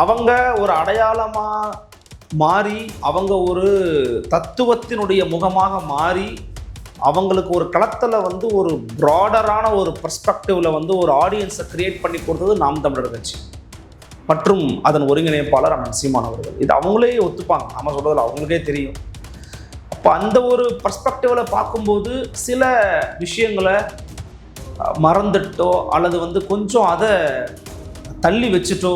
அவங்க ஒரு அடையாளமாக மாறி அவங்க ஒரு தத்துவத்தினுடைய முகமாக மாறி அவங்களுக்கு ஒரு களத்தில் வந்து ஒரு ப்ராடரான ஒரு பர்ஸ்பெக்டிவில் வந்து ஒரு ஆடியன்ஸை க்ரியேட் பண்ணி கொடுத்தது நாம் தமிழர் கட்சி. மற்றும் அதன் ஒருங்கிணைப்பாளர் அண்ணன் சீமான் அவர்கள். இது அவங்களே ஒத்துப்பாங்க. நம்ம சொல்றதுல அவங்களுக்கே தெரியும். அப்போ அந்த ஒரு பர்ஸ்பெக்டிவில் பார்க்கும்போது சில விஷயங்களை மறந்துட்டோ அல்லது வந்து கொஞ்சம் அதை தள்ளி வச்சுட்டோ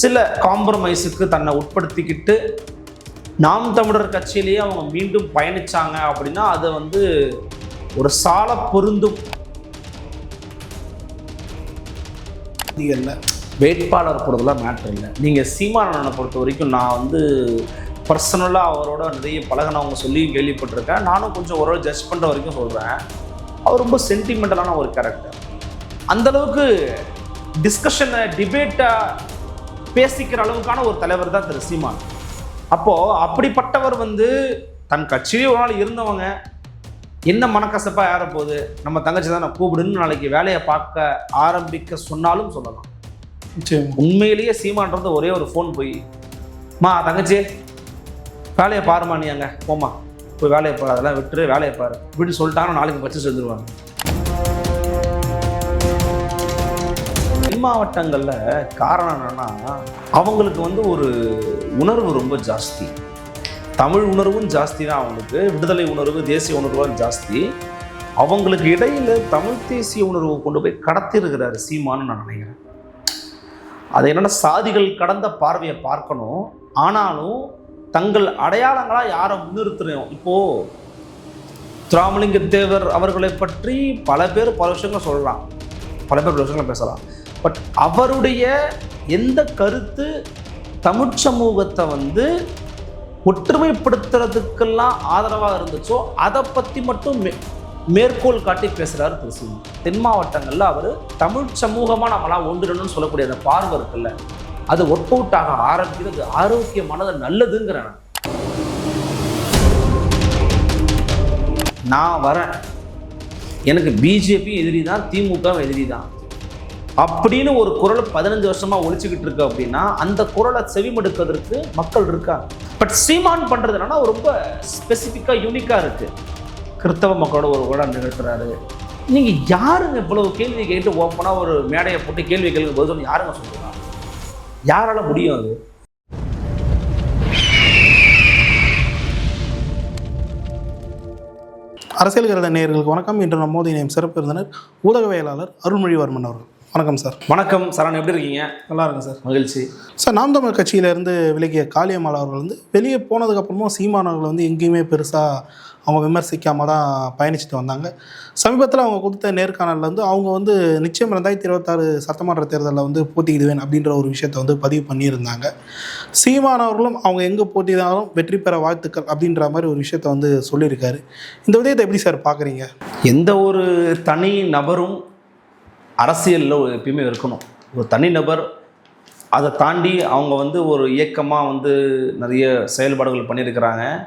சில காம்ப்ரமைஸுக்கு தன்னை உட்படுத்திக்கிட்டு நாம் தமிழர் கட்சியிலேயே அவங்க மீண்டும் பயணிச்சாங்க அப்படின்னா அதை வந்து ஒரு சால பொருந்தும் இல்லை. வேட்பாளர் போகிறதுலாம் மேட்ரு இல்லை. நீங்கள் சீமானனை பொறுத்த வரைக்கும் நான் வந்து பர்சனலாக அவரோட நிறைய பழகினவங்க சொல்லி கேள்விப்பட்டிருக்கேன். நானும் கொஞ்சம் ஓரளவு ஜட்ஜ் பண்ணுற வரைக்கும் சொல்கிறேன் அவர் ரொம்ப சென்டிமெண்டலான ஒரு கேரக்டர் அந்தளவுக்கு டிஸ்கஷனை டிபேட்டாக பேசிக்கிற அளவுக்கான ஒரு தலைவர் தான் திரு சீமான். அப்போது அப்படிப்பட்டவர் வந்து தன் கட்சியிலே ஒரு நாள் இருந்தவங்க என்ன மனக்கசப்பா ஏற போகுது நம்ம தங்கச்சி தான் கூப்பிடுன்னு நாளைக்கு வேலையை பார்க்க ஆரம்பிக்க சொன்னாலும் சொல்லலாம். உண்மையிலேயே சீமான்றது ஒரே ஒரு ஃபோன் போய் மா தங்கச்சி வேலையை பாருமா நீ அங்கே போம்மா. போய் வேலையை பாரு அதெல்லாம் விட்டுரு வேலையை பாரு. இப்படின்னு சொல்லிட்டாங்கன்னா நாளைக்கு பச்சு செஞ்சுருவாங்க. தென் மாவட்டங்களில் காரணம் என்னன்னா அவங்களுக்கு வந்து ஒரு உணர்வு ரொம்ப ஜாஸ்தி. தமிழ் உணர்வும் ஜாஸ்தி தான் அவங்களுக்கு விடுதலை உணர்வு தேசிய உணர்வும் ஜாஸ்தி. அவங்களுக்கு இடையில தமிழ் தேசிய உணர்வை கொண்டு போய் கடத்திருக்கிறாரு சீமான்னு நான் நினைக்கிறேன். அது என்னன்னா சாதிகள் கடந்த பார்வையை பார்க்கணும். ஆனாலும் தங்கள் அடையாளங்களா யாரை முன்னிறுத்துறோம்? இப்போ திராமலிங்க தேவர் அவர்களை பற்றி பல பேர் பல விஷயங்கள் சொல்லலாம். பல பேர் பல விஷயங்கள் பேசலாம். பட் அவருடைய எந்த கருத்து தமிழ் சமூகத்தை வந்து ஒற்றுமைப்படுத்துறதுக்கெல்லாம் ஆதரவாக இருந்துச்சோ அதை பற்றி மட்டும் மே- மேற்கோள் காட்டி பேசுகிறார் திரு தென் மாவட்டங்களில் அவர் தமிழ் சமூகமாக நம்மளாம் ஒன்றிடணும்னு சொல்லக்கூடிய அந்த பார்வை இருக்குல்ல அது ஒர்க் அவுட் ஆக ஆரம்பிக்கிறது ஆரோக்கியமானது நல்லதுங்கிறேன் நான். நான் வரேன். எனக்கு பிஜேபி எதிரி தான் திமுக எதிரி தான். அப்படின்னு ஒரு குரல் பதினஞ்சு வருஷமா ஒழிச்சுக்கிட்டு இருக்கு அப்படின்னா அந்த குரலை செவிமடுக்கிறதுக்கு மக்கள் இருக்காங்க பட் சீமான் பண்ணுறது என்னன்னா ரொம்ப ஸ்பெசிஃபிக்காக யூனிக்கா இருக்கு. கிறிஸ்தவ மக்களோட ஒரு உரை நிகழ்த்துறாரு. நீங்க யாருங்க இவ்வளவு கேள்வி கேட்டு ஓப்பனா ஒரு மேடையை போட்டு கேள்வி கேள்வி பதில் யாருங்க சொல்லலாம் யாரால முடியும் அது? அரசியல் கருத நேயர்களுக்கு வணக்கம். இன்று நம்ம மோதி நேம் சிறப்பு விருந்தினர் ஊடகவியலாளர் அருள்மொழிவர்மன் அவர்கள். வணக்கம் சார் வணக்கம் சரண் எப்படி இருக்கீங்க? நல்லா இருக்கும் சார் மகிழ்ச்சி. சார் நாம் தமிழ் கட்சியிலேருந்து விலகிய காளியம்மாள் அவர்கள் வந்து வெளியே போனதுக்கப்புறமும் சீமானவர்கள் வந்து எங்கேயுமே பெருசாக அவங்க விமர்சிக்காமல் தான் பயணிச்சுட்டு வந்தாங்க. சமீபத்தில் அவங்க கொடுத்த நேர்காணலில் வந்து அவங்க வந்து நிச்சயம் ரெண்டாயிரத்தி இருபத்தாறு சட்டமன்ற தேர்தலில் வந்து போட்டியிடுவேன் அப்படின்ற ஒரு விஷயத்தை வந்து பதிவு பண்ணியிருந்தாங்க. சீமானவர்களும் அவங்க எங்கே போட்டியிட்டாலும் வெற்றி பெற வாழ்த்துக்கள் அப்படின்ற மாதிரி ஒரு விஷயத்தை வந்து சொல்லியிருக்காரு. இந்த விதயத்தை எப்படி சார் பார்க்குறீங்க எந்த ஒரு தனி நபரும் அரசியலில் எப்பயுமே இருக்கணும். ஒரு தனிநபர் அதை தாண்டி அவங்க வந்து ஒரு இயக்கமாக வந்து நிறைய செயல்பாடுகள் பண்ணியிருக்கிறாங்க.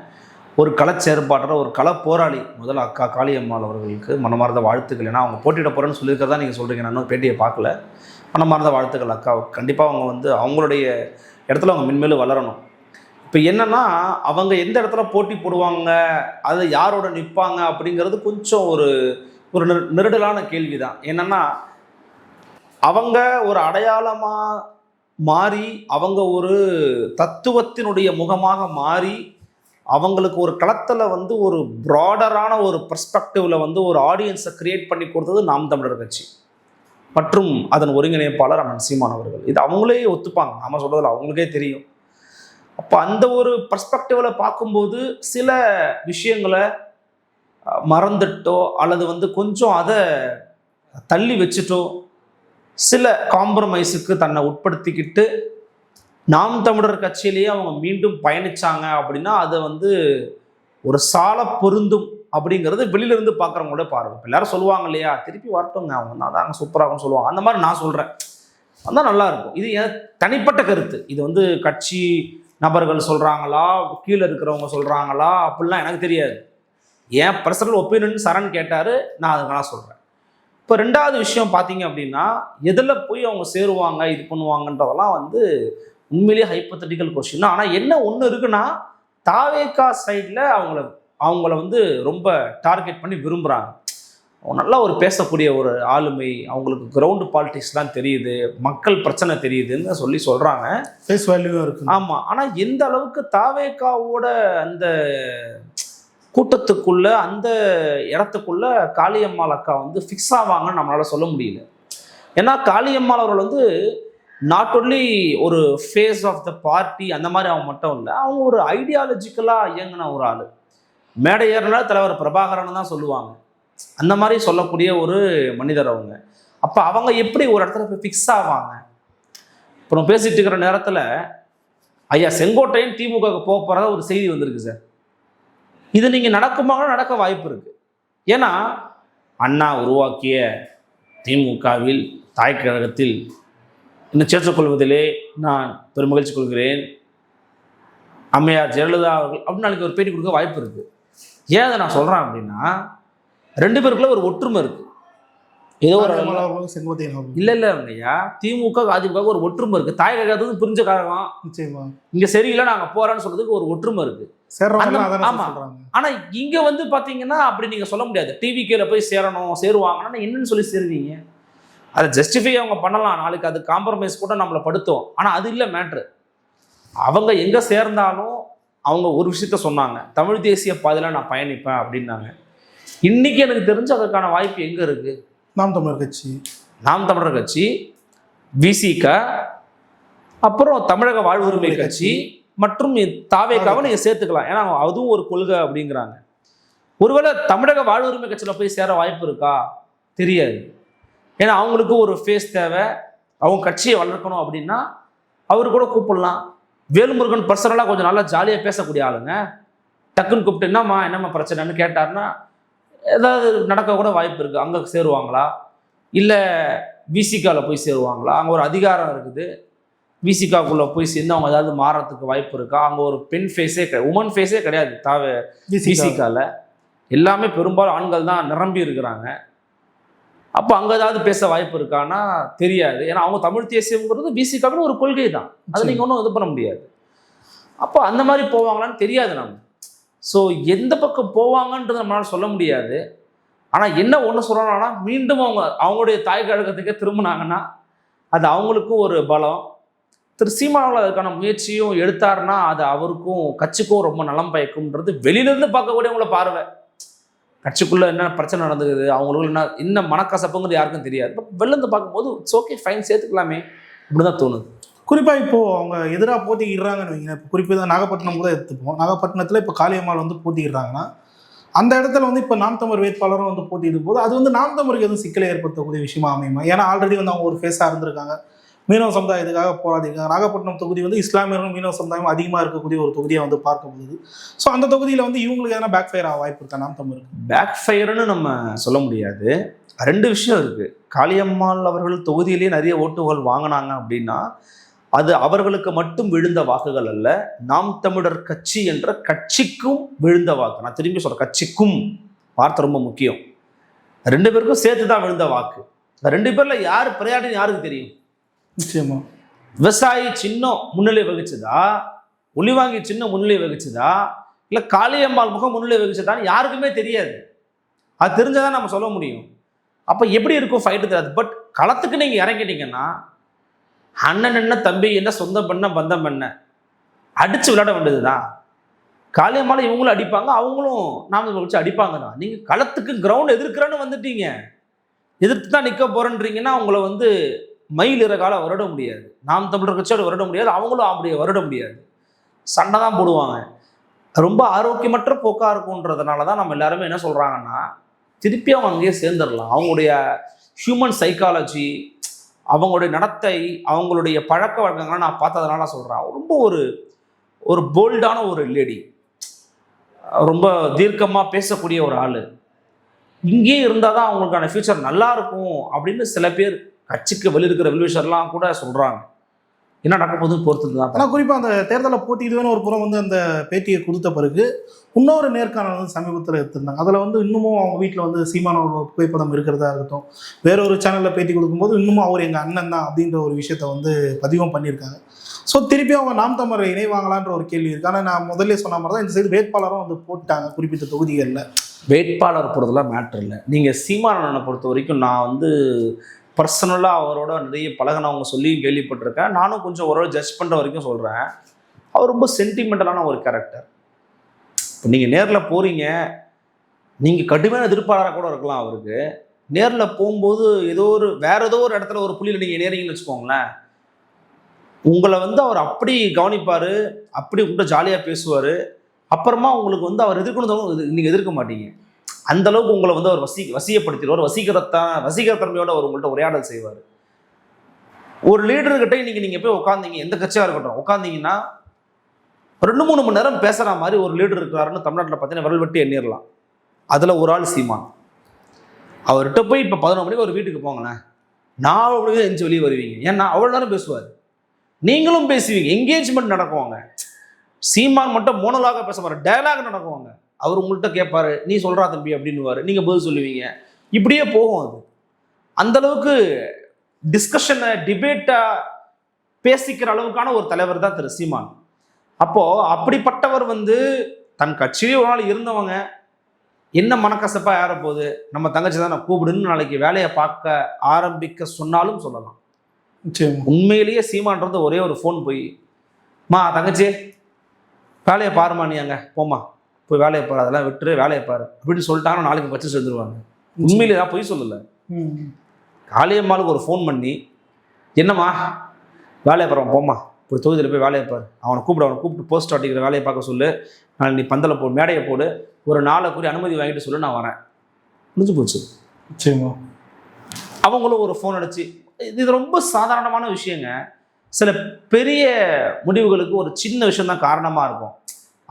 ஒரு கள செயற்பாட்டர் ஒரு கள போராளி முதல்ல அக்கா காளியம்மாள் அவர்களுக்கு மனமார்ந்த வாழ்த்துக்கள். ஏன்னா அவங்க போட்டியிட போகிறேன்னு சொல்லியிருக்கிறதா நீங்கள் சொல்கிறீங்க நான் இன்னும் பேட்டியை பார்க்கல. மனமார்ந்த வாழ்த்துக்கள் அக்கா. கண்டிப்பாக அவங்க வந்து அவங்களுடைய இடத்துல அவங்க மென்மேலும் வளரணும். இப்போ என்னென்னா அவங்க எந்த இடத்துல போட்டி போடுவாங்க அது யாரோட நிற்பாங்க அப்படிங்கிறது கொஞ்சம் ஒரு ஒரு நெரு- நெருடலான கேள்வி தான் என்னென்னா அவங்க ஒரு அடையாளமாக மாறி அவங்க ஒரு தத்துவத்தினுடைய முகமாக மாறி அவங்களுக்கு ஒரு களத்தில் வந்து ஒரு ப்ராடரான ஒரு பர்ஸ்பெக்டிவில் வந்து ஒரு ஆடியன்ஸை கிரியேட் பண்ணி கொடுத்தது நாம் தமிழர் கட்சி. மற்றும் அதன் ஒருங்கிணைப்பாளர் அண்ணன் சீமான் அவர்கள். இது அவங்களே ஒத்துப்பாங்க. நாம் சொல்கிறதில் அவங்களுக்கே தெரியும். அப்போ அந்த ஒரு பர்ஸ்பெக்டிவில் பார்க்கும்போது சில விஷயங்களை மறந்துட்டோ அல்லது வந்து கொஞ்சம் அதை தள்ளி வச்சுட்டோ சில காம்ப்ரமைஸுக்கு தன்னை உட்படுத்திக்கிட்டு நாம் தமிழர் கட்சியிலேயே அவங்க மீண்டும் பயணிச்சாங்க அப்படின்னா அதை வந்து ஒரு சால பொருந்தும் அப்படிங்கிறது வெளியிலேருந்து பார்க்குறவங்களோட பார்வை. இப்போ எல்லாரும் சொல்லுவாங்க இல்லையா திருப்பி வரட்டுங்க அவங்க தான் அதாங்க சூப்பராகும்னு சொல்லுவாங்க. அந்த மாதிரி நான் சொல்கிறேன் வந்தால் நல்லா இருக்கும். இது என் தனிப்பட்ட கருத்து. இது வந்து கட்சி நபர்கள் சொல்கிறாங்களா கீழே இருக்கிறவங்க சொல்கிறாங்களா அப்படிலாம் எனக்கு தெரியாது. என் பர்சனல் ஒப்பீனியன் சரண் கேட்டார் நான் அதுக்கெல்லாம் சொல்கிறேன் இப்போ ரெண்டாவது விஷயம் பார்த்தீங்க அப்படின்னா எதில் போய் அவங்க சேருவாங்க இது பண்ணுவாங்கன்றதெல்லாம் வந்து உண்மையிலேயே ஹைப்பத்தட்டிக்கல் கொஸ்டின் ஆனால் என்ன ஒன்று இருக்குன்னா தாவேக்கா சைடில் அவங்கள அவங்கள வந்து ரொம்ப டார்கெட் பண்ணி விரும்புகிறாங்க நல்லா ஒரு பேசக்கூடிய ஒரு ஆளுமை அவங்களுக்கு கிரவுண்டு பாலிடிக்ஸ்லாம் தெரியுது மக்கள் பிரச்சனை தெரியுதுன்னு சொல்லி சொல்கிறாங்க ஃபேஸ் வேல்யூவும் இருக்கு. ஆமாம் ஆனால் எந்த அளவுக்கு தாவேக்காவோட அந்த கூட்டத்துக்குள்ள அந்த இடத்துக்குள்ள காளியம்மாள் அக்கா வந்து ஃபிக்ஸ் ஆவாங்கன்னு நம்மளால சொல்ல முடியல. ஏன்னா காளியம்மாள் அவர்கள் வந்து நாட் ஒன்லி ஒரு ஃபேஸ் ஆஃப் த பார்ட்டி அந்த மாதிரி அவங்க மட்டும் இல்லை அவங்க ஒரு ஐடியாலஜிக்கலாக இயங்கின ஒரு ஆள். மேடை ஏறினா தலைவர் பிரபாகரன் தான் சொல்லுவாங்க. அந்த மாதிரி சொல்லக்கூடிய ஒரு மனிதர் அவங்க. அப்போ அவங்க எப்படி ஒரு இடத்துல போய் ஃபிக்ஸ் ஆவாங்க? இப்போ நம்ம பேசிட்டு இருக்கிற நேரத்தில் ஐயா செங்கோட்டையன் திமுக போக போகிறதா ஒரு செய்தி வந்திருக்கு சார். இது நீங்கள் நடக்குமாக நடக்க வாய்ப்பு இருக்குது ஏன்னா அண்ணா உருவாக்கிய திமுகவில் தாய் கழகத்தில் என்னை சேர்த்துக்கொள்வதிலே நான் பெருமகிழ்ச்சி கொள்கிறேன். அம்மையார் ஜெயலலிதா அவர்கள் அப்படின்னு நாளைக்கு ஒரு பேட்டி கொடுக்க வாய்ப்பு இருக்குது ஏன் அதை நான் சொல்கிறேன் அப்படின்னா ரெண்டு பேருக்குள்ளே ஒரு ஒற்றுமை இருக்குது ஏதோ ஒரு செங்கோட்டையன் இல்லை இல்லை இல்லையா திமுக அதிமுக ஒரு ஒற்றுமை இருக்குது தாய் கழகத்துக்கு பிரிஞ்ச கழகம் நிச்சயமா. இங்கே சரியில்லை நாங்கள் போகிறோன்னு சொல்கிறதுக்கு ஒரு ஒற்றுமை இருக்குது ஆனா இங்க வந்து பாத்தீங்கன்னா அப்படி நீங்க சொல்ல முடியாது. டிவிக்கேல போய் சேரணும் சேருவாங்கன்னா என்னன்னு சொல்லி சேருவீங்க. அதை ஜஸ்டிஃபை அவங்க பண்ணலாம். நாளைக்கு அது காம்ப்ரமைஸ் கூட நம்மளை படுத்தும். ஆனா அது இல்லை மேட்ரு அவங்க எங்க சேர்ந்தாலும் அவங்க ஒரு விஷயத்த சொன்னாங்க. தமிழ் தேசிய பாதையில நான் பயணிப்பேன் அப்படின்னாங்க. இன்னைக்கு எனக்கு தெரிஞ்சு அதற்கான வாய்ப்பு எங்க இருக்கு? நாம் தமிழர் கட்சி. நாம் தமிழர் கட்சி விசிக அப்புறம் தமிழக வாழ்வுரிமை கட்சி மற்றும் தாவேக்காவை நீங்க சேர்த்துக்கலாம். ஏன்னா அதுவும் ஒரு கொள்கை அப்படிங்கிறாங்க. ஒருவேளை தமிழக வாழ்வுரிமை கட்சியில் போய் சேர வாய்ப்பு இருக்கா? தெரியாது. ஏன்னா அவங்களுக்கு ஒரு ஃபேஸ் தேவை. அவங்க கட்சியை வளர்க்கணும் அப்படின்னா அவரு கூட கூப்பிடலாம். வேலுமுருகன் பர்சனலாக கொஞ்சம் நல்லா ஜாலியாக பேசக்கூடிய ஆளுங்க. டக்குன்னு கூப்பிட்டு என்னம்மா என்னம்மா பிரச்சனைன்னு கேட்டாருன்னா ஏதாவது நடக்க கூட வாய்ப்பு இருக்குது அங்கே சேருவாங்களா? இல்லை விசிகாவில் போய் சேருவாங்களா? அங்கே ஒரு அதிகாரம் இருக்குது. விசிகாக்குள்ளே போய் சேர்ந்து அவங்க ஏதாவது மாறத்துக்கு வாய்ப்பு இருக்கா? அங்கே ஒரு பெண் ஃபேஸே கிடையாது. உமன் ஃபேஸே கிடையாது. தாவே விசிகாவில் எல்லாமே பெரும்பாலும் ஆண்கள் தான் நிரம்பி இருக்கிறாங்க. அப்போ அங்கே ஏதாவது பேச வாய்ப்பு இருக்கான்னா தெரியாது. ஏன்னா அவங்க தமிழ் தேசியம்ங்கிறது விசிகாவின் ஒரு கொள்கை தான் அதை நீங்கள் ஒன்றும் இது பண்ண முடியாது. அப்போ அந்த மாதிரி போவாங்களான்னு தெரியாது நம்ம ஸோ எந்த பக்கம் போவாங்கன்றது நம்மளால் சொல்ல முடியாது. ஆனால் என்ன ஒன்று சொல்லணும்னா மீண்டும் அவங்க அவங்களுடைய தாய் கழகத்துக்கே திரும்பினாங்கன்னா அது அவங்களுக்கும் ஒரு பலம். திரு சீமானவர்கள் அதுக்கான முயற்சியும் எடுத்தாருன்னா அது அவருக்கும் கட்சிக்கும் ரொம்ப நலம் பயக்கும்ன்றது வெளியிலேருந்து பார்க்கக்கூடியவங்கள பார்வை. கட்சிக்குள்ளே என்ன பிரச்சனை நடந்துக்குது அவங்களுக்கு என்ன என்ன மனக்கசப்புங்கிறது யாருக்கும் தெரியாது. பட் வெளிலேருந்து பார்க்கும்போது இட்ஸ் ஓகே ஃபைன் சேர்த்துக்கலாமே. அப்படின்னு தான் தோணுது. குறிப்பாக இப்போது அவங்க எதிராக போட்டியிடுறாங்கன்னு வைங்க இப்போ குறிப்பாக நாகப்பட்டினம் கூட எடுத்துப்போம். நாகப்பட்டினத்தில் இப்போ காளியம்மாள் வந்து போட்டியிடுறாங்கன்னா அந்த இடத்துல வந்து இப்போ நாம் தமிழ் வேட்பாளரும் வந்து போட்டியிடும் போது அது வந்து நாம் தமிழுக்கு எதுவும் சிக்கலை ஏற்படுத்தக்கூடிய விஷயமா அமையுமா? ஏன்னா ஆல்ரெடி வந்து அவங்க ஒரு ஃபேஸாக இருந்திருக்காங்க. மீனவ சமுதாயத்துக்காக போராடிருக்காங்க நாகப்பட்டினம் தொகுதி வந்து இஸ்லாமியர்களும் மீனவ சமுதாயம் அதிகமாக இருக்கக்கூடிய ஒரு தொகுதியை வந்து பார்க்கப்படுது ஸோ அந்த தொகுதியில் வந்து இவங்களுக்கு எதனா பேக் ஃபயர் ஆக வாய்ப்பு இருக்கா நாம் தமிழுக்கு? பேக் ஃபயர்னு நம்ம சொல்ல முடியாது. ரெண்டு விஷயம் இருக்குது காளியம்மாள் அவர்கள் தொகுதியிலேயே நிறைய ஓட்டுகள் வாங்கினாங்க அப்படின்னா அது அவர்களுக்கு மட்டும் விழுந்த வாக்குகள் அல்ல நாம் தமிழர் கட்சி என்ற கட்சிக்கும் விழுந்த வாக்கு. நான் திரும்பி சொல்றேன் கட்சிக்கும். வார்த்தை ரொம்ப முக்கியம். ரெண்டு பேருக்கும் சேர்த்து தான் விழுந்த வாக்கு. ரெண்டு பேர்ல யார் பிரயாடின்னு யாருக்கு தெரியும்? நிச்சயமா. விவசாயி சின்னம் முன்னிலை வகிச்சதா? ஒளிவாங்கி சின்னம் முன்னிலை வகிச்சதா? இல்லை காளியம்மாள் முகம் முன்னிலை வகிச்சதான்னு யாருக்குமே தெரியாது. அது தெரிஞ்சாதான் நம்ம சொல்ல முடியும். அப்போ எப்படி இருக்கும் ஃபைட்டு தெரியாது. பட் களத்துக்கு நீங்கள் இறங்கிட்டீங்கன்னா அண்ணன் என்ன தம்பி என்ன சொந்தம் பண்ண பந்தம் பண்ண? அடித்து விளையாட வேண்டியதுதான். காளியம்மாவில் இவங்களும் அடிப்பாங்க அவங்களும் நாம வச்சு அடிப்பாங்க தான் நீங்கள் களத்துக்கு கிரவுண்ட் எதிர்க்கிறேன்னு வந்துட்டீங்க. எதிர்த்து தான் நிற்க போகிறேன்றீங்கன்னா அவங்கள வந்து மயில் இறகால வருட முடியாது. நாம் தமிழர் கட்சியோட வருட முடியாது அவங்களும் அப்படியே வருட முடியாது. சண்டை தான் போடுவாங்க. ரொம்ப ஆரோக்கியமற்ற போக்காக இருக்குன்றதுனால தான் நம்ம எல்லாருமே என்ன சொல்கிறாங்கன்னா திருப்பி அவங்க அங்கேயே சேர்ந்துடலாம். அவங்களுடைய ஹியூமன் சைக்காலஜி அவங்களுடைய நடத்தை அவங்களுடைய பழக்க வழக்கங்களை நான் பார்த்ததுனால சொல்கிறேன் ரொம்ப ஒரு ஒரு போல்டான ஒரு லேடி ரொம்ப தீர்க்கமாக பேசக்கூடிய ஒரு ஆள். இங்கேயே இருந்தால் தான் அவங்களுக்கான ஃபியூச்சர் நல்லா இருக்கும் அப்படின்னு சில பேர் கட்சிக்கு வெளியிருக்கிற வெல்விஷர்லாம் கூட சொல்கிறாங்க என்ன நடக்க போகுதுன்னு பொறுத்து தான் ஆனால் குறிப்பாக அந்த தேர்தலில் போட்டியிடுவேன்னு ஒரு புறம் வந்து அந்த பேட்டியை கொடுத்த பிறகு இன்னொரு நேர்காணல் வந்து சமீபத்தில் எடுத்திருந்தாங்க. அதில் வந்து இன்னமும் அவங்க வீட்டில் வந்து சீமானோட புகைப்படம் இருக்கிறதா இருக்கட்டும் வேற ஒரு சேனலில் பேட்டி கொடுக்கும்போது இன்னமும் அவர் எங்கள் அண்ணன் தான் அப்படின்ற ஒரு விஷயத்த வந்து பதிவும் பண்ணியிருக்காங்க. ஸோ திருப்பி அவங்க நாம் தமிழரை இணைவாங்களான்ற ஒரு கேள்வி இருக்கு. ஆனால் நான் முதல்ல சொன்ன மாதிரி தான் இந்த சைடு வேட்பாளரும் வந்து போட்டாங்க குறிப்பிட்ட தொகுதிகளில். வேட்பாளர் பொறுத்தலாம் மேட்ரு இல்லை. நீங்கள் சீமானனை பொறுத்த வரைக்கும் நான் வந்து பர்சனலாக அவரோட நிறைய பழகினவங்க சொல்லியும் கேள்விப்பட்டிருக்கேன். நானும் கொஞ்சம் ஓரளவு ஜட்ஜ் பண்ணுற வரைக்கும் சொல்கிறேன் அவர் ரொம்ப சென்டிமெண்டலான ஒரு கேரக்டர் இப்போ நீங்கள் நேரில் போகிறீங்க நீங்கள் கடுமையான எதிர்ப்பாளராக கூட இருக்கலாம் அவருக்கு. நேரில் போகும்போது ஏதோ ஒரு வேற ஏதோ ஒரு இடத்துல ஒரு புள்ளியில் நீங்கள் நேரீங்கன்னு வச்சுக்கோங்களேன். உங்களை வந்து அவர் அப்படி கவனிப்பார். அப்படி உங்கள்கிட்ட ஜாலியாக பேசுவார். அப்புறமா உங்களுக்கு வந்து அவர் எதிர்க்கணும் நீங்கள் எதிர்க்க மாட்டீங்க. அந்த அளவுக்கு உங்களை வந்து அவர் வசி வசியப்படுத்திடுவார். வசீகரத்தான் வசீகரத்தன்மையோட அவர் உங்கள்கிட்ட உரையாடல் செய்வார். ஒரு லீடர்கிட்ட இன்னைக்கு நீங்கள் போய் உட்காந்தீங்க எந்த கட்சியாக இருக்கட்டும் உட்காந்தீங்கன்னா ரெண்டு மூணு மணி நேரம் பேசுகிற மாதிரி ஒரு லீடர் இருக்கிறாருன்னு தமிழ்நாட்டில் பார்த்தீங்கன்னா விரல் வெட்டி எண்ணிடலாம் அதில் ஒரு ஆள் சீமான். அவர்கிட்ட போய் இப்போ பதினொரு மணிக்கு ஒரு வீட்டுக்கு போங்களேன். நான் மணிக்கு எஞ்சி வெளியே வருவீங்க. ஏன்னா அவ்வளோ நேரம் பேசுவார். நீங்களும் பேசுவீங்க. என்கேஜ்மெண்ட் நடக்குவாங்க சீமான் மட்டும் மோனலாக பேச மாட்டார். டயலாக் நடக்குவாங்க அவர் உங்கள்கிட்ட கேட்பாரு நீ சொல்றா தம்பி அப்படின்னுவாரு. நீங்க பதில் சொல்லுவீங்க. இப்படியே போகும் அது. அந்த அளவுக்கு டிஸ்கஷனை டிபேட்டா பேசிக்கிற அளவுக்கான ஒரு தலைவர் தான் திரு. சீமான். அப்போ அப்படிப்பட்டவர் வந்து தன் கட்சியிலே ஒரு நாள் இருந்தவங்க என்ன மனக்கசப்பா ஏற போகுது? நம்ம தங்கச்சி தான் நான் கூப்பிடுன்னு நாளைக்கு வேலையை பார்க்க ஆரம்பிக்க சொன்னாலும் சொல்லலாம். உண்மையிலேயே சீமான்றது ஒரே ஒரு ஃபோன் போய் மா தங்கச்சி வேலையை பாருமா நீ அங்கே போம்மா. போய் வேலையை பாரு அதெல்லாம் விட்டுரு வேலையை பாரு. அப்படின்னு சொல்லிட்டாங்கன்னா நாளைக்கு பச்சு சேர்ந்துருவாங்க உண்மையிலே நான் பொய் சொல்லலை. காளியம்மாளுக்கு ஒரு ஃபோன் பண்ணி என்னம்மா வேலையை பாரு போம்மா. போய் தொகுதியில் போய் வேலையை பாரு. அவனை கூப்பிடு அவனை கூப்பிட்டு போஸ்ட் அடிக்கிற வேலையை பார்க்க சொல்லு. நான் நீ பந்தலை போ மேடையை போடு. ஒரு நாளை கூறி அனுமதி வாங்கிட்டு சொல்லு நான் வரேன். முடிஞ்சு போச்சு. நிச்சயமா. அவங்களும் ஒரு ஃபோன் அடிச்சு இது இது ரொம்ப சாதாரணமான விஷயங்க. சில பெரிய முடிவுகளுக்கு ஒரு சின்ன விஷயம் தான் காரணமாக இருக்கும்.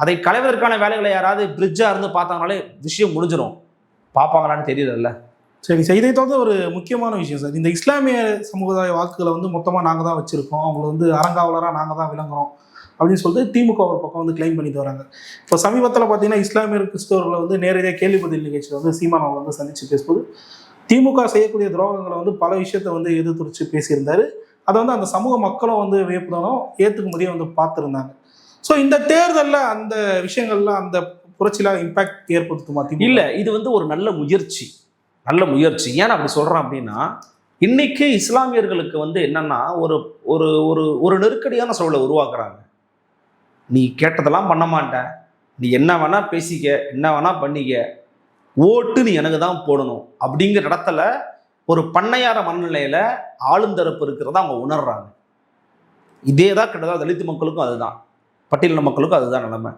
அதை களைவதற்கான வேலைகளை யாராவது பிரிட்ஜாக இருந்து பார்த்தாங்கனாலே விஷயம் முடிஞ்சிடும் பார்ப்பாங்களான்னு தெரியல சரி சார். இதை தவிர்த்து ஒரு முக்கியமான விஷயம் சார். இந்த இஸ்லாமிய சமுதாய வாக்குகளை வந்து மொத்தமாக நாங்கள் தான் வச்சுருக்கோம். அவங்கள வந்து அறங்காவலராக நாங்கள் தான் விளங்குறோம் அப்படின்னு சொல்லிட்டு திமுக ஒரு பக்கம் வந்து கிளைம் பண்ணிட்டு வராங்க. இப்போ சமீபத்தில் பார்த்தீங்கன்னா இஸ்லாமியர் கிறிஸ்தவர்களை வந்து நேரடியாக கேள்வி பதில் நிகழ்ச்சியில் வந்து சீமான் அவங்க வந்து சந்தித்து பேசும்போது திமுக செய்யக்கூடிய துரோகங்களை வந்து பல விஷயத்தை வந்து எதிர்த்துரிச்சு பேசியிருந்தாரு. அதை வந்து அந்த சமூக மக்களும் வந்து வியப்புடனும் ஏற்றுக்கும்படியே வந்து பார்த்துருந்தாங்க. ஸோ இந்த தேர்தலில் அந்த விஷயங்கள்லாம் அந்த புரட்சியில் இம்பாக்ட் ஏற்படுத்துமா திமுக? இல்லை இது வந்து ஒரு நல்ல முயற்சி. நல்ல முயற்சி. ஏன் அப்படி சொல்கிறேன் அப்படின்னா இன்னைக்கு இஸ்லாமியர்களுக்கு வந்து என்னன்னா ஒரு ஒரு ஒரு ஒரு நெருக்கடியான சூழலை உருவாக்குறாங்க. நீ கேட்டதெல்லாம் பண்ண மாட்ட. நீ என்ன வேணா பேசிக்க என்ன வேணா பண்ணிக்க. ஓட்டு நீ எனக்கு தான் போடணும். அப்படிங்கிற இடத்துல ஒரு பண்ணையார மனநிலையில ஆளுந்தரப்பு இருக்கிறத அவங்க உணர்றாங்க. இதே தான் கிட்டத்தட்ட தலித்து மக்களுக்கும் அதுதான். பட்டியலின மக்களுக்கும் அதுதான் நிலைமை.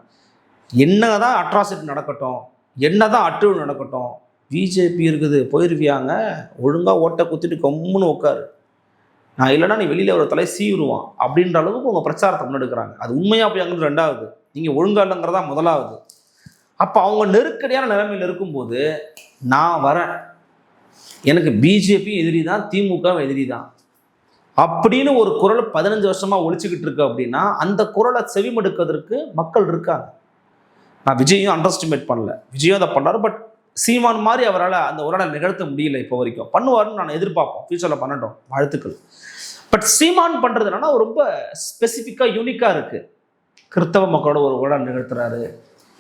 என்ன தான் அட்ராசிட்டி நடக்கட்டும் என்ன தான் அட்டுழல் நடக்கட்டும் பிஜேபி இருக்குது போயிருவியாங்க. ஒழுங்காக ஓட்டை குத்திட்டு கம்முன்னு உட்காரு. நான் இல்லைன்னா நீ வெளியில் ஒரு தலை சீவிடுவான் அப்படின்ற அளவுக்கு உங்கள் பிரச்சாரத்தை முன்னெடுக்கிறாங்க. அது உண்மையாக போய் அங்கே ரெண்டாவது. நீங்கள் ஒழுங்கா இல்லைங்கிறதா முதலாவது. அப்போ அவங்க நெருக்கடியான நிலைமையில் இருக்கும்போது நான் வரேன். எனக்கு பிஜேபி எதிரி தான் திமுக எதிரி தான். அப்படின்னு ஒரு குரல் பதினஞ்சு வருஷமா ஒழிச்சுக்கிட்டு இருக்கு அப்படின்னா அந்த குரலை செவிமடுக்கிறதுக்கு மக்கள் இருக்காங்க. நான் விஜயும் அண்டர்ஸ்டிமேட் பண்ணல. விஜயும் அதை பண்ணாரு பட் சீமான் மாதிரி அவரால் அந்த உரலை நிகழ்த்த முடியல இப்போ வரைக்கும். பண்ணுவாருன்னு நான் எதிர்பார்ப்போம். ஃபியூச்சரில் பண்ணட்டும். வாழ்த்துக்கள். பட் சீமான் பண்ணுறது என்னன்னா ரொம்ப ஸ்பெசிஃபிக்காக யூனிக்காக இருக்குது கிறிஸ்தவ மக்களோட ஒரு உரையாடல் நிகழ்த்துறாரு.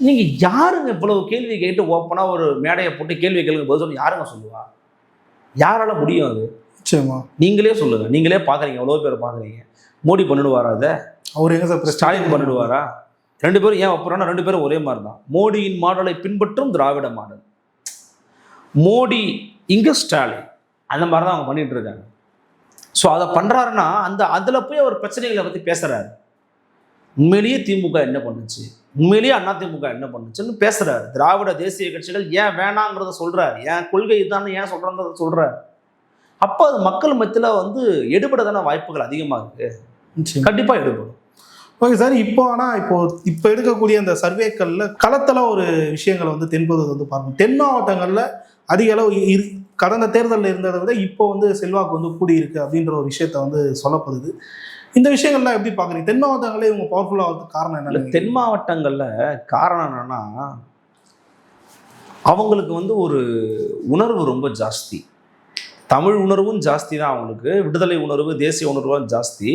நீங்கள் யாருங்க இவ்வளவு கேள்வி கேட்டு ஓப்பனாக ஒரு மேடையை போட்டு கேள்வி கேளுங்க போது சொல்லி யாருங்க சொல்லுவா? யாரால முடியும் அது? நிச்சயமா. நீங்களே சொல்லுங்க. நீங்களே பார்க்குறீங்க. எவ்வளோ பேர் பார்க்குறீங்க. மோடி பண்ணிடுவாரா அதை அவர் எங்க சார் ஸ்டாலின் பண்ணிடுவாரா? ரெண்டு பேரும் ஏன் அப்புறம்னா ரெண்டு பேரும் ஒரே மாதிரி தான் மோடியின் மாடலை பின்பற்றும் திராவிட மாடல். மோடி இங்க ஸ்டாலின். அந்த மாதிரி தான் அவங்க பண்ணிட்டு இருக்காங்க. ஸோ அதை பண்றாருன்னா அந்த அதில் போய் அவர் பிரச்சனைகளை பற்றி பேசுறாரு. உண்மையிலேயே திமுக என்ன பண்ணுச்சு? உண்மையிலேயே அண்ணா திமுக என்ன பண்ணுச்சுன்னு பேசுறாரு. திராவிட தேசிய கட்சிகள் ஏன் வேணாங்கிறத சொல்றாரு. ஏன் கொள்கை இதுதான் ஏன் சொல்றாங்கிறத சொல்றாரு. அப்போ அது மக்கள் மத்தியில் வந்து எடுபட தானே வாய்ப்புகள் அதிகமாக இருக்கு. நிச்சயம். கண்டிப்பாக எடுபடும். ஓகே சார் இப்போ ஆனால் இப்போ இப்போ எடுக்கக்கூடிய அந்த சர்வேக்களில் களத்தில் ஒரு விஷயங்களை வந்து தென்பது வந்து பார்க்கணும் தென் மாவட்டங்களில் அதிக அளவு இரு கடந்த தேர்தலில் இருந்ததை விட இப்போ வந்து செல்வாக்கு வந்து கூடியிருக்கு அப்படின்ற ஒரு விஷயத்த வந்து சொல்லப்படுது. இந்த விஷயங்கள்லாம் எப்படி பார்க்குறீங்க தென் மாவட்டங்களே இவங்க பவர்ஃபுல்லாக ஆகிறதுக்கு காரணம் என்ன தென் மாவட்டங்கள்ல காரணம் என்னன்னா அவங்களுக்கு வந்து ஒரு உணர்வு ரொம்ப ஜாஸ்தி. தமிழ் உணர்வும் ஜாஸ்தி தான் அவங்களுக்கு விடுதலை உணர்வு தேசிய உணர்வும் ஜாஸ்தி.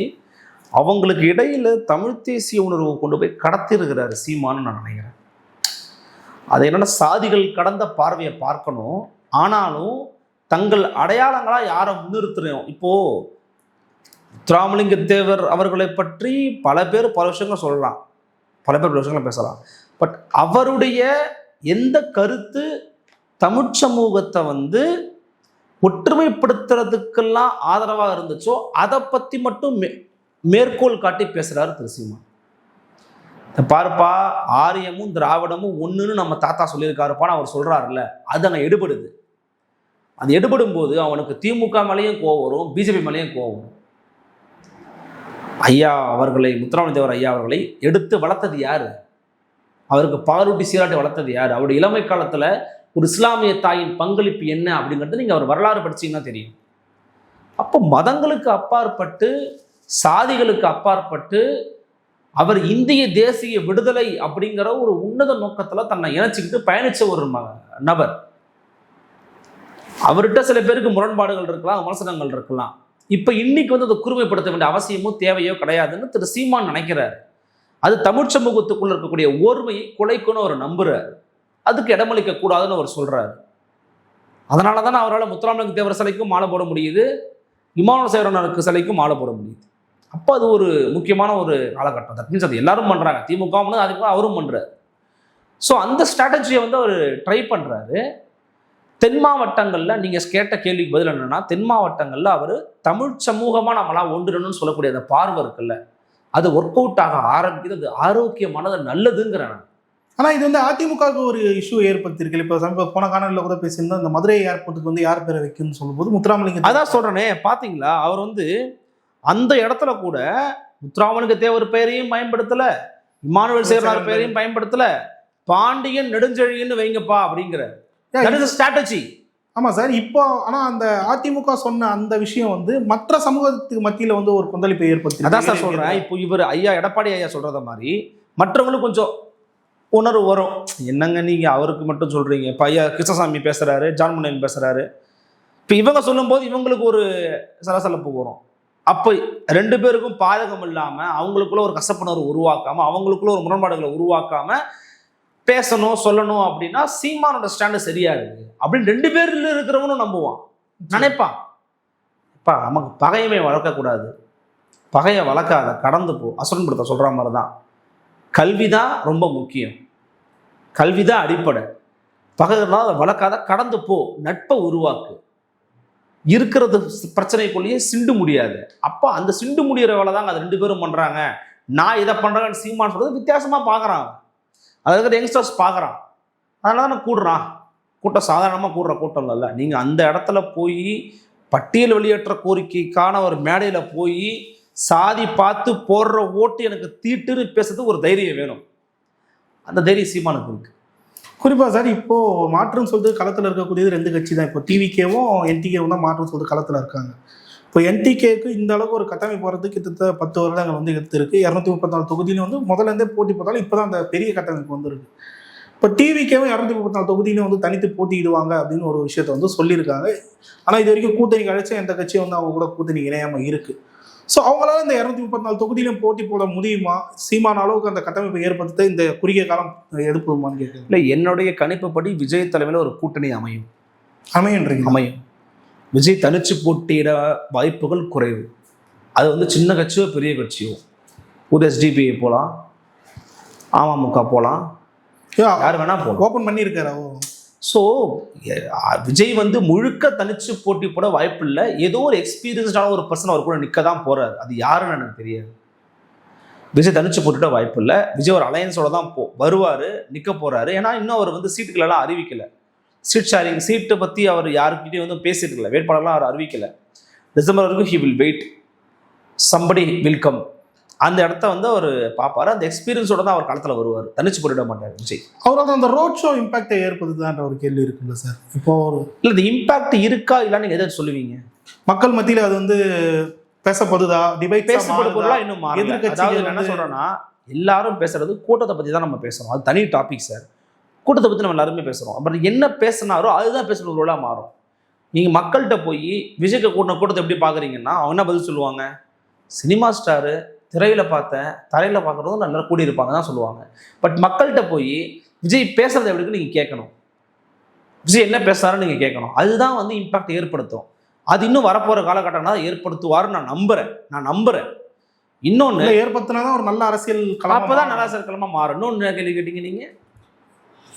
அவங்களுக்கு இடையில் தமிழ் தேசிய உணர்வை கொண்டு போய் கடத்திருக்கிறாரு சீமான்னு நான் நினைக்கிறேன். அது என்னென்னா சாதிகள் கடந்த பார்வையை பார்க்கணும். ஆனாலும் தங்கள் அடையாளங்களாக யாரை முன்னிறுத்துறோம்? இப்போது திராமலிங்க தேவர் அவர்களை பற்றி பல பேர் பல விஷயங்கள் சொல்லலாம். பல பேர் பல விஷயங்கள் பேசலாம். பட் அவருடைய எந்த கருத்து தமிழ் சமூகத்தை வந்து ஒற்றுமைப்படுத்துறதுக்கெல்லாம் ஆதரவாக இருந்துச்சோ அதை பற்றி மட்டும் மே மேற்கோள் காட்டி பேசுகிறாரு திரு சீமான் பாருப்பா ஆரியமும் திராவிடமும் ஒன்றுன்னு நம்ம தாத்தா சொல்லியிருக்காருப்பான்னு அவர் சொல்கிறாருல்ல அது அங்கே எடுபடுது. அது எடுபடும் போது அவனுக்கு திமுக மேலேயும் கோவம் வரும் பிஜேபி மேலேயும் கோவம் வரும். ஐயா அவர்களை முத்துராமலிங்கவர் ஐயா அவர்களை எடுத்து வளர்த்தது யார்? அவருக்கு பாலூட்டி சீராட்டி வளர்த்தது யார்? அவருடைய இளமை காலத்தில் ஒரு இஸ்லாமிய தாயின் பங்களிப்பு என்ன அப்படிங்கிறது நீங்கள் அவர் வரலாறு படிச்சீங்கன்னா தெரியும். அப்போ மதங்களுக்கு அப்பாற்பட்டு சாதிகளுக்கு அப்பாற்பட்டு அவர் இந்திய தேசிய விடுதலை அப்படிங்கிற ஒரு உன்னத நோக்கத்தில் தன்னை இணைச்சிக்கிட்டு பயணித்த ஒரு நபர். அவர்கிட்ட சில பேருக்கு முரண்பாடுகள் இருக்கலாம் விமர்சனங்கள் இருக்கலாம். இப்போ இன்னைக்கு வந்து அதை குறுமைப்படுத்த வேண்டிய அவசியமோ தேவையோ கிடையாதுன்னு திரு சீமான் நினைக்கிறார். அது தமிழ் சமூகத்துக்குள்ள இருக்கக்கூடிய ஓர்மையை குலைக்குன்னு அவர் நம்புறார். அதுக்கு இடமளிக்க கூடாதுன்னு அவர் சொல்கிறாரு அதனால தான் அவரால் முத்துராமலிங்க தேவர் சிலைக்கும் மாலை போட முடியுது இமானுவல் சேவரனருக்கு சிலைக்கும் மாலை போட முடியுது. அப்போ அது ஒரு முக்கியமான ஒரு காலகட்டம். தட் மீன்ஸ் அது எல்லாரும் பண்ணுறாங்க திமுக அதுக்கு அவரும் பண்ணுறாரு ஸோ அந்த ஸ்ட்ராட்டஜியை வந்து அவர் ட்ரை பண்ணுறாரு தென் மாவட்டங்களில் நீங்கள் கேட்ட கேள்விக்கு பதில் என்னென்னா தென் மாவட்டங்களில் அவர் தமிழ் சமூகமாக நம்மளாம் ஒன்றிடணும்னு சொல்லக்கூடிய அந்த பார்வை இருக்குல்ல அது ஒர்க் அவுட் ஆக ஆரம்பிக்குது அது ஆரோக்கியமானது நல்லதுங்கிறேன் நான். ஆனால் இது வந்து அதிமுகவுக்கு ஒரு இஷ்யூ ஏற்படுத்தியிருக்கு. இப்போ சமீப போன காணொலியில் கூட பேசியிருந்தோம் இந்த மதுரை ஏர்போர்ட்டுக்கு வந்து யார் பேரை வைக்கணும்னு சொல்லும்போது முத்துராமலிங்க அதான் சொல்றேனே பாத்தீங்களா? அவர் வந்து அந்த இடத்துல கூட முத்துராமலிங்க தேவர் பெயரையும் பயன்படுத்தல இமானுவேல் சேர்னார் பெயரையும் பயன்படுத்தல பாண்டியன் நெடுஞ்செழியன்னு வைங்கப்பா அப்படிங்கிற. ஸ்ட்ராட்டஜி ஆமாம் சார் இப்போ ஆனால் அந்த அதிமுக சொன்ன அந்த விஷயம் வந்து மற்ற சமூகத்துக்கு மத்தியில் வந்து ஒரு கொந்தளிப்பை ஏற்படுத்தி அதான் சார் சொல்றேன். இப்போ இவர் ஐயா எடப்பாடி ஐயா சொல்றத மாதிரி மற்றவங்களுக்கு கொஞ்சம் உணர்வு வரும். என்னங்க நீங்கள் அவருக்கு மட்டும் சொல்கிறீங்க பையா கிருஷ்ணசாமி பேசுகிறாரு ஜான்முனையன் பேசுகிறாரு இப்போ இவங்க சொல்லும்போது இவங்களுக்கு ஒரு சலசலப்பு வரும். அப்போ ரெண்டு பேருக்கும் பாதகம் இல்லாமல் அவங்களுக்குள்ள ஒரு கசப்புணர்வு உருவாக்காமல் அவங்களுக்குள்ள ஒரு முரண்பாடுகளை உருவாக்காமல் பேசணும் சொல்லணும் அப்படின்னா சீமானோட ஸ்டாண்டு சரியா இருக்கு. அப்படின்னு ரெண்டு பேர்ல இருக்கிறவனும் நம்புவான். நினைப்பான். இப்போ நமக்கு பகையமே வளர்க்கக்கூடாது. பகையை வளர்க்காத கடந்து போ அசுரன் படத்தை சொல்கிற மாதிரி தான் கல்வி தான் ரொம்ப முக்கியம். கல்வி தான் அடிப்படை. பகைனா அதை வளர்க்காத கடந்து போ நட்பை உருவாக்கு. இருக்கிறது பிரச்சனைக்குள்ளேயே சிண்டு முடியாது. அப்போ அந்த சிண்டு முடிகிற வேலை தாங்க அது ரெண்டு பேரும் பண்ணுறாங்க நான் இதை பண்ணுறேன்னு சீமான் சொல்கிறது வித்தியாசமாக பார்க்குறான் அதில் இருக்கிற யங்ஸ்டர்ஸ் பார்க்குறான் அதனால தானே கூடுறான். கூட்டம் சாதாரணமாக கூடுற கூட்டம் இல்லை நீங்கள் அந்த இடத்துல போய் பட்டியல் வெளியேற்ற கோரிக்கைக்கான ஒரு மேடையில் போய் சாதி பார்த்து போடுற ஓட்டு எனக்கு தீட்டுன்னு பேசுறது ஒரு தைரியம் வேணும். அந்த தைரியம் சீமானுக்கு இருக்கு. குறிப்பாக சார் இப்போ மாற்றம் சொல்லிட்டு களத்தில் இருக்கக்கூடியது ரெண்டு கட்சி தான். இப்போ டிவிகேவும் என்டிகேவும் தான் மாற்றம் சொல்லிட்டு களத்தில் இருக்காங்க. இப்போ என்டிகேக்கு இந்த அளவுக்கு ஒரு கட்டமைப்பு வரதுக்கு கிட்டத்தட்ட பத்து வருடங்கள் வந்து எடுத்திருக்கு இரநூத்தி முப்பத்தாலு தொகுதியிலும் வந்து முதல்ல இருந்தே போட்டி போட்டாலும் இப்போ தான் அந்த பெரிய கட்டமைப்பு வந்திருக்கு. இப்போ டிவிக்கேவும் இரநூத்தி முப்பத்தாலு தொகுதியிலும் வந்து தனித்து போட்டியிடுவாங்க அப்படின்னு ஒரு விஷயத்த வந்து சொல்லியிருக்காங்க. ஆனால் இது வரைக்கும் கூட்டணி அழைச்ச எந்த கட்சியும் வந்து அவங்க கூட கூட்டணி இணையாமல் இருக்குது ஸோ அவங்களால இந்த இரநூத்தி முப்பத்தி தொகுதியிலும் போட்டி போட முடியுமா? சீமான அளவுக்கு அந்த கட்டமைப்பை ஏற்படுத்த இந்த குறுகிய காலம் எடுப்பதுமான்னு கேட்குறேன் இல்லை என்னுடைய கணிப்புப்படி விஜய் தலைமையில் ஒரு கூட்டணி அமையும். அமையன்றீங்க அமையும். விஜய் தனிச்சு போட்டியிட வாய்ப்புகள் குறைவு. அது வந்து சின்ன கட்சியோ பெரிய கட்சியோ? ஒரு எஸ்டிபிஐ போகலாம் அமமுக போகலாம் யார் வேணா போகலாம் ஓப்பன் பண்ணியிருக்காரு? ஸோ விஜய் வந்து முழுக்க தனிச்சு போட்டி போட வாய்ப்பு இல்லை. ஏதோ ஒரு எக்ஸ்பீரியன்ஸ்டான ஒரு பர்சன் அவர் கூட நிற்க தான் போகிறார் அது யாருன்னு எனக்கு தெரியாது. விஜய் தனிச்சு போட்டுட்ட வாய்ப்பு இல்லை. விஜய் ஒரு அலையன்ஸோட தான் போ வருவார் நிற்க போகிறாரு ஏன்னா இன்னும் அவர் வந்து சீட்டுகளெல்லாம் அறிவிக்கலை. சீட் ஷேரிங் சீட்டை பற்றி அவர் யாருக்கிட்டையும் வந்து பேசிட்டு இல்லை வேட்பாளர்லாம் அவர் அறிவிக்கலை. டிசம்பர் வரைக்கும் he will wait somebody will come அந்த இடத்த வந்து அவர் பார்ப்பாரு. அந்த எக்ஸ்பீரியன்ஸோட தான் அவர் களத்தில் வருவார். தனிச்சு போயிட மாட்டார் விஜய். அவரோட அந்த ரோட் ஷோ இம்பாக்டை ஏற்படுத்துதான்ற ஒரு கேள்வி இருக்குல்ல சார் இப்போ ஒரு இல்லை இந்த இம்பாக்ட் இருக்கா இல்லைன்னு நீங்கள் எதை சொல்லுவீங்க. மக்கள் மத்தியில் அது வந்து பேசப்படுதா? டிபேட் பேசப்படும் பொருளா இன்னும் நான் என்ன சொல்றேன்னா எல்லாரும் பேசுறது கூட்டத்தை பத்தி தான் நம்ம பேசுறோம். அது தனி டாபிக் சார் கூட்டத்தை பத்தி நம்ம எல்லாருமே பேசுறோம். அப்புறம் என்ன பேசினாரோ அதுதான் பேசுற பொருளா மாறும். நீங்க மக்கள்கிட்ட போய் விஜய்க்கு கூட்டின கூட்டத்தை எப்படி பாக்குறீங்கன்னா அவங்க என்ன பதில் சொல்லுவாங்க? சினிமா ஸ்டாரு திரையில பார்த்தேன் தரையில பார்க்கறதும் நல்லா கூடியிருப்பாங்க தான் சொல்லுவாங்க. பட் மக்கள்கிட்ட போய் விஜய் பேசுறது எப்படி இருக்குன்னு நீங்க கேட்கணும். விஜய் என்ன பேசுறாருன்னு நீங்க கேட்கணும். அதுதான் வந்து இம்பாக்ட் ஏற்படுத்தும். அது இன்னும் வரப்போற காலகட்டம் தான் ஏற்படுத்துவாருன்னு நான் நம்புறேன். நான் நம்புறேன். இன்னொன்னு இல்ல ஏற்படுத்தினாதான் ஒரு நல்ல அரசியல் களமா அப்பதான் மாறும். நல்லா சர்க்கிளமா மாறும். இன்னொன்னு கேள்வி கேட்டீங்க நீங்க?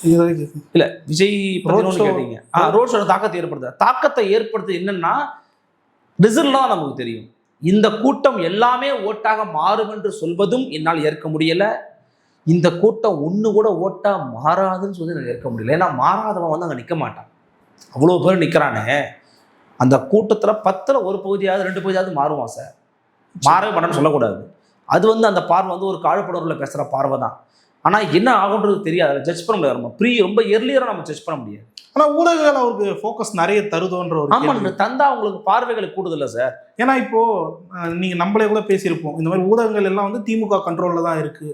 இது- இல்ல விஜய். கேட்டீங்க. ஆ ரோட் ஷோ தாக்கத்தை ஏற்படுத்த தாக்கத்தை ஏற்படுத்து என்னன்னா ரிசல்ட் தான் நமக்கு தெரியும். இந்த கூட்டம் எல்லாமே ஓட்டாக மாறும் என்று சொல்வதும் என்னால் ஏற்க முடியல. இந்த கூட்டம் ஒன்று கூட ஓட்டா மாறாதுன்னு சொல்லி நான் ஏற்க முடியல. ஏன்னா மாறாதவன் வந்து அங்கே நிற்க மாட்டான். அவ்வளோ பேர் நிற்கிறானே அந்த கூட்டத்தில் பத்தில் ஒரு பகுதியாவது ரெண்டு பகுதியாவது மாறுவான் சார். மாறவே மாட்டான்னு சொல்லக்கூடாது. அது வந்து அந்த பார்வை வந்து ஒரு காழ்ப்புணர்வில் பேசுகிற பார்வை தான் ஆனா என்ன ஆகுன்றது தெரியாது. அதை ஜட்ஜ் பண்ண முடியாது நம்ம ப்ரீ ரொம்ப எர்லியரா நம்ம ஜட்ஜ் பண்ண முடியாது. ஆனா ஊடகங்கள் அவருக்கு ஃபோக்கஸ் நிறைய தருதோன்ற ஒரு ஆமா கேள்வி. தந்தா உங்களுக்கு பார்வைகள் கூடுதல்ல சார் ஏன்னா இப்போ அஹ், நீங்க நம்மளே கூட பேசியிருப்போம். இந்த மாதிரி ஊடகங்கள் எல்லாம் வந்து திமுக கண்ட்ரோல்ல தான் இருக்கு.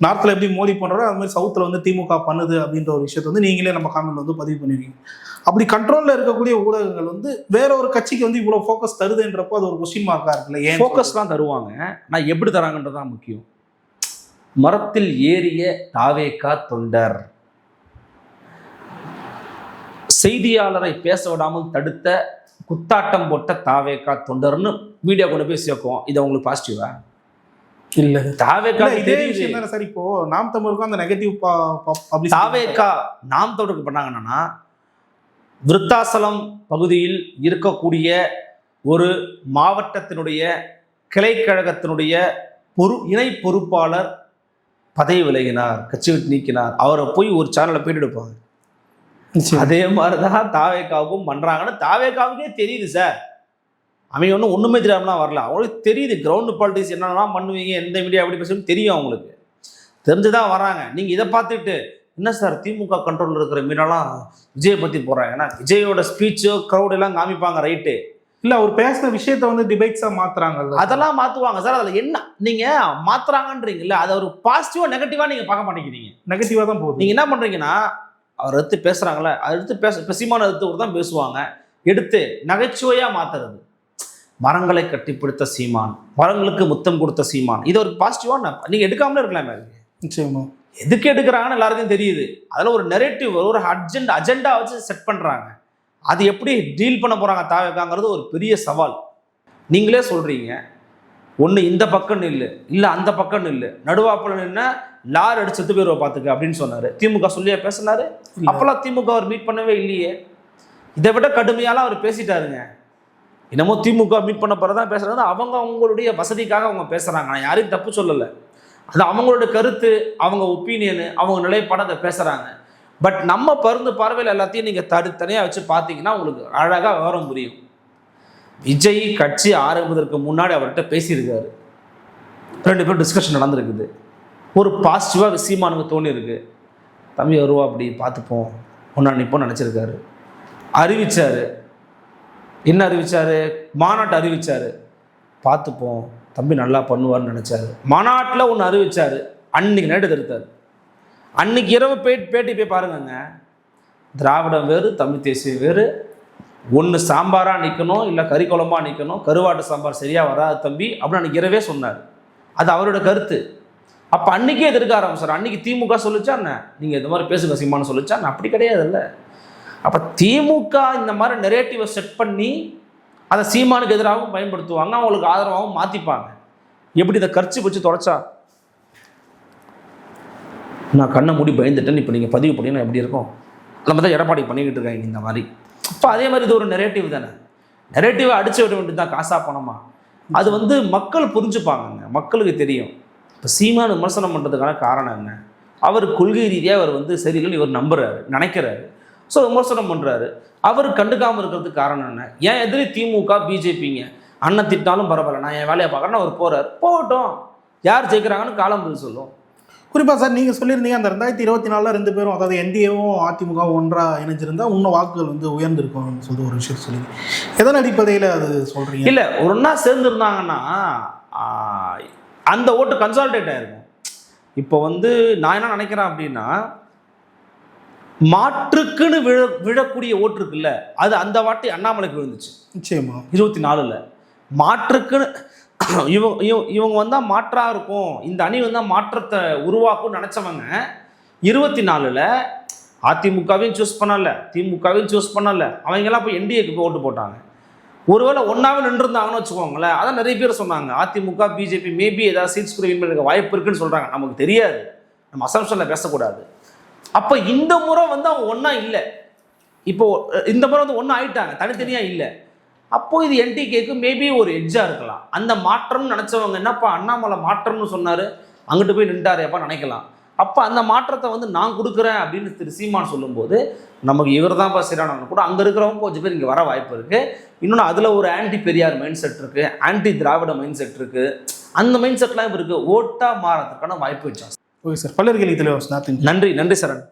நார்த்ல எப்படி மோடி பண்றாரோ அது மாதிரி சவுத்துல வந்து திமுக பண்ணுது அப்படின்ற ஒரு விஷயத்தை வந்து நீங்களே நம்ம காமெண்ட்ல வந்து பதிவு பண்ணிருக்கீங்க. அப்படி கண்ட்ரோல்ல இருக்கக்கூடிய ஊடகங்கள் வந்து வேற ஒரு கட்சிக்கு வந்து இவ்வளவு ஃபோக்கஸ் தருதுன்றப்போ அது ஒரு கொஸ்டின் மார்க்கா இருக்குல்ல ஏன் ஃபோக்கஸ்லாம் தருவாங்க. நான் எப்படி தராங்கன்றது தான் முக்கியம். மரத்தில் ஏறிய தாவேக்கா தொண்டர். செய்தியாளரை பேச விடாமல் தடுத்த குத்தாட்டம் போட்ட தாவேக்கா தொண்டர்னு மீடியா கொண்டு போய் சேர்க்கும் இது உங்களுக்கு பாசிட்டிவா இல்ல. தாவேக்கா இதே விஷயம் தானே சார். இப்போ நாம் தமிழுக்கும் அந்த நெகட்டிவ் தாவேக்கா நாம் தொடர்பு பண்ணாங்கன்னா விருத்தாசலம் பகுதியில் இருக்கக்கூடிய ஒரு மாவட்டத்தினுடைய கிளைக்கழகத்தினுடைய பொறு இணை பொறுப்பாளர் பதவி விலகினார் கட்சி விட்டு நீக்கினார். அவரை போய் ஒரு சேனலை போயிட்டு எடுப்பாங்க அதே மாதிரி தான் தாவேக்காவுக்கும் பண்ணுறாங்கன்னு தாவேக்காவுக்கே தெரியுது சார் அவங்க ஒன்றும் ஒன்றுமே தெரியாமலாம் வரல. அவங்களுக்கு தெரியுது கிரவுண்டு பாலிட்டிக்ஸ் என்னென்னலாம் பண்ணுவீங்க எந்த மீடியா எப்படி பேசணும் தெரியும் அவங்களுக்கு. தெரிஞ்சு தான் வராங்க. நீங்கள் இதை பார்த்துட்டு என்ன சார் திமுக கண்ட்ரோலில் இருக்கிற மீனெல்லாம் விஜயை பற்றி போடுறாங்க. ஏன்னா விஜயோட ஸ்பீச்சோ க்ரௌட் எல்லாம் காமிப்பாங்க ரைட்டு இல்ல அவர் பேசின விஷயத்த வந்து டிபேட்ஸா மாத்துறாங்கல்ல அதெல்லாம் மாற்றுவாங்க சார். அதில் என்ன நீங்கள் மாற்றுறாங்கன்றீங்கல்ல அதை ஒரு பாசிட்டிவாக நெகட்டிவாக நீங்கள் பார்க்க மாட்டேங்கிறீங்க. நெகட்டிவா தான் போகுது. நீங்க என்ன பண்றீங்கன்னா அவர் எடுத்து பேசுறாங்களே அது எடுத்து பேச இப்போ சீமான எடுத்து தான் பேசுவாங்க. எடுத்து நகைச்சுவையா மாத்துறது. மரங்களை கட்டிப்பிடித்த சீமான் மரங்களுக்கு முத்தம் கொடுத்த சீமான். இது ஒரு பாசிட்டிவா நீங்க எடுக்காமலே இருக்கலாமே நிச்சயமா. எதுக்கு எடுக்கிறாங்கன்னு எல்லாருக்கும் தெரியுது. அதில் ஒரு நெரேட்டிவ் ஒரு அர்ஜென்ட் அஜெண்டா வச்சு செட் பண்ணுறாங்க அது எப்படி டீல் பண்ண போகிறாங்க தாவேக்காங்கிறது ஒரு பெரிய சவால். நீங்களே சொல்கிறீங்க ஒன்று இந்த பக்கம் நில்லு இல்லை அந்த பக்கம் நில்லு. நடுவாப்பில் நின்று லார் அடிச்சு செத்து போயிருவா பார்த்துக்க அப்படின்னு சொன்னார். திமுக சொல்லியா பேசினாரு? இல்ல. அப்போல்லாம் திமுக அவர் மீட் பண்ணவே இல்லையே. இதை விட கடுமையாலாம் அவர் பேசிட்டாருங்க. என்னமோ திமுக மீட் பண்ண போகிறதா பேசுறது அவங்க அவங்களுடைய வசதிக்காக அவங்க பேசுகிறாங்க நான் யாரையும் தப்பு சொல்லலை. அது அவங்களோட கருத்து அவங்க ஒப்பீனியனு அவங்க நிலைப்பாடை பேசுகிறாங்க பட் நம்ம பருந்து பார்வையில் எல்லாத்தையும் நீங்கள் தனித்தனியாக வச்சு பார்த்தீங்கன்னா உங்களுக்கு அழகாக விவரம் புரியும். விஜய் கட்சி ஆரம்பிப்பதற்கு முன்னாடி அவர்கிட்ட பேசியிருக்காரு. ரெண்டு பேரும் டிஸ்கஷன் நடந்திருக்குது. ஒரு பாசிட்டிவாக சீமானுக்கு தோணியிருக்கு. தம்பி வருவா அப்படி பார்த்துப்போம். ஒன்றா நிற்போம் நினச்சிருக்காரு. அறிவித்தார் என்ன அறிவிச்சாரு? மாநாட்டை அறிவிச்சாரு. பார்த்துப்போம். தம்பி நல்லா பண்ணுவார்னு நினச்சாரு. மாநாட்டில் ஒன்று அறிவித்தார் அன்னைக்கு நைட்டு தடுத்தார் அன்னைக்கு இரவு பேட்டி பேட்டி போய் பாருங்கங்க. திராவிடம் வேறு தமிழ் தேசியம் வேறு. ஒன்று சாம்பாராக நிற்கணும் இல்லை கறி குழம்பாக நிற்கணும் கருவாட்டு சாம்பார் சரியாக வராது தம்பி அப்படின்னு அன்னைக்கு இரவே சொன்னார். அது அவரோட கருத்து. அப்போ அன்றைக்கே எதிர்க்க ஆரம்பிச்சார். அன்றைக்கி திமுக சொல்லிச்சா என்ன? நீங்கள் இந்த மாதிரி பேசுங்க சிம்மான்னு சொல்லிச்சா நான் அப்படி கிடையாதுல்ல. அப்போ திமுக இந்த மாதிரி நெரேட்டிவை செட் பண்ணி அதை சீமானுக்கு எதிராகவும் பயன்படுத்துவாங்க அவங்களுக்கு ஆதரவாகவும் மாற்றிப்பாங்க எப்படி இதை கர்ச்சி வச்சு தொடச்சா நான் கண்ணை மூடி பயந்துட்டேன்னு இப்போ நீங்கள் பதிவு பண்ணீங்கன்னா எப்படி இருக்கும்? நம்ம தான் எடப்பாடி பண்ணிக்கிட்டு இருக்காங்க இந்த மாதிரி. இப்போ அதே மாதிரி இது ஒரு நெரேட்டிவ் தானே. நெரேட்டிவை அடிச்சு விட வேண்டியது தான் காசாக பணமா? அது வந்து மக்கள் புரிஞ்சுப்பாங்கங்க. மக்களுக்கு தெரியும். இப்போ சீமான் விமர்சனம் பண்ணுறதுக்கான காரணம் என்ன? அவர் கொள்கை ரீதியாக அவர் வந்து சரியில்லைன்னு இவர் நம்புறாரு நினைக்கிறாரு. ஸோ விமர்சனம் பண்ணுறாரு அவர் கண்டுக்காமல் இருக்கிறதுக்கு காரணம் என்ன? ஏன் எதிரி திமுக பிஜேபிங்க? அண்ணன் திட்டாலும் பரவாயில்ல. நான் என் வேலையை பார்க்குறேன்னு அவர் போகிறார் போகட்டும். யார் ஜெயிக்கிறாங்கன்னு காலம் பதில் சொல்லும். குறிப்பாக சார் நீங்கள் சொல்லியிருந்தீங்க அந்த ரெண்டாயிரத்தி இருபத்தி நாலில் ரெண்டு பேரும் அதாவது என்டிஏவும் அதிமுகவும் ஒன்றாக இணைஞ்சிருந்தா இன்னும் வாக்குகள் வந்து உயர்ந்திருக்கும்னு சொல்லி ஒரு விஷயம் சொல்லி எதன் அடிப்படையில் அது சொல்கிறீங்க இல்லை ஒன்றா சேர்ந்துருந்தாங்கன்னா அந்த ஓட்டு கன்சால்டேட் ஆயிருக்கும். இப்போ வந்து நான் என்ன நினைக்கிறேன் அப்படின்னா மாற்றுக்குன்னு விழ விழக்கூடிய ஓட்டு இருக்குல்ல அது அந்த வாட்டி அண்ணாமலைக்கு விழுந்துச்சு. நிச்சயமா. இருபத்தி நாலில் மாற்றுக்குன்னு இவங்க இவங்க இவங்க வந்தால் மாற்றாக இருக்கும். இந்த அணி வந்தால் மாற்றத்தை உருவாக்கும்னு நினச்சவங்க இருபத்தி நாலில் அதிமுகவையும் சூஸ் பண்ணல. திமுகவையும் சூஸ் பண்ணல. அவங்கெல்லாம் போய் என்டிஏக்கு ஓட்டு போட்டாங்க. ஒருவேளை ஒன்றாவே நின்றுருந்தாங்கன்னு வச்சுக்கோங்களேன் அதான் நிறைய பேர் சொன்னாங்க. அதிமுக பிஜேபி மேபி ஏதாவது சீட்ஸ் கூட வின் வாய்ப்பு இருக்குன்னு சொல்கிறாங்க நமக்கு தெரியாது. நம்ம அசம்ஷனில் பேசக்கூடாது. அப்போ இந்த முறை வந்து அவங்க ஒன்றா இல்லை. இப்போது இந்த முறை வந்து ஒன்றா ஆயிட்டாங்க. தனித்தனியாக இல்லை. அப்போ இது என்டிகேக்கு மேபி ஒரு எட்ஜாக இருக்கலாம். அந்த மாற்றம்னு நினச்சவங்க என்னப்பா அண்ணாமலை மாற்றம்னு சொன்னார்? அங்கிட்டு போய் நின்றாரேப்பா நினைக்கலாம். அப்போ அந்த மாற்றத்தை வந்து நான் கொடுக்குறேன் அப்படின்னு திரு சீமான் சொல்லும்போது நமக்கு இவர் தான்ப்பா சரியானவங்க கூட அங்கே இருக்கிறவங்க கொஞ்சம் பேர் இங்கே வர வாய்ப்பு இருக்குது இன்னொன்று அதில் ஒரு ஆன்டி பெரியார் மைண்ட் செட் இருக்குது ஆன்டி திராவிட மைண்ட் செட் இருக்குது அந்த மைண்ட் செட்லாம் இப்போ இருக்குது ஓட்டாக மாறதுக்கான வாய்ப்பு வச்சா ஓகே சார். பல்லர் கேள்வி தலைவர் நன்றி நன்றி சரண்